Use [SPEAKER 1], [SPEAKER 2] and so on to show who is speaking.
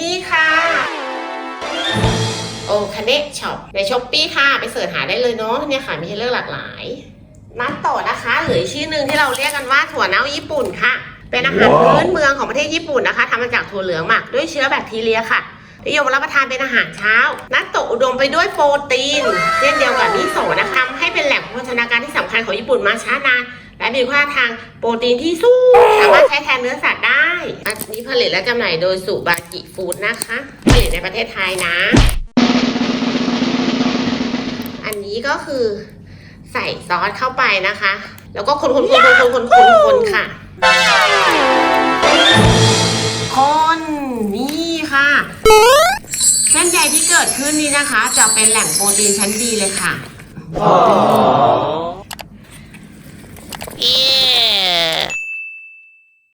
[SPEAKER 1] นี่ค่ะ โอคาเนะช็อปในช้อปปี้ค่ะ ไปเสิร์ชหาได้เลยเนาะเนี่ยค่ะมีให้เลือกหลากหลายนัตโตะนะคะหรือชื่อหนึ่งที่เราเรียกกันว่าถั่วเน่าญี่ปุ่นค่ะ เป็นอาหารพื้นเมืองของประเทศญี่ปุ่นนะคะทำมาจากถั่วเหลืองหมักด้วยเชื้อแบคทีเรียค่ะนิยมรับประทานเป็นอาหารเช้า นัตโตะอุดมไปด้วยโปรตีนเช่นเดียวกับมิโซะนะคะทำให้เป็นแหล่งโภชนาการที่สำคัญของญี่ปุ่นมาช้านาน และมีคุณค่าทางโปรตีนที่สูง สามารถใช้แทนเนื้อสัตว์ อันนี้ผลิตและจำหน่ายโดยสุบากิฟู้ดนะคะ ผลิตในประเทศไทยนะ อันนี้ก็คือใส่ซอสเข้าไปนะคะ แล้วก็คนคนคนคนคนคนคนค่ะ คนนี่ค่ะเส้นใยที่เกิดขึ้นนี้นะคะ จะเป็นแหล่งโปรตีนชั้นดีเลยค่ะ Oh.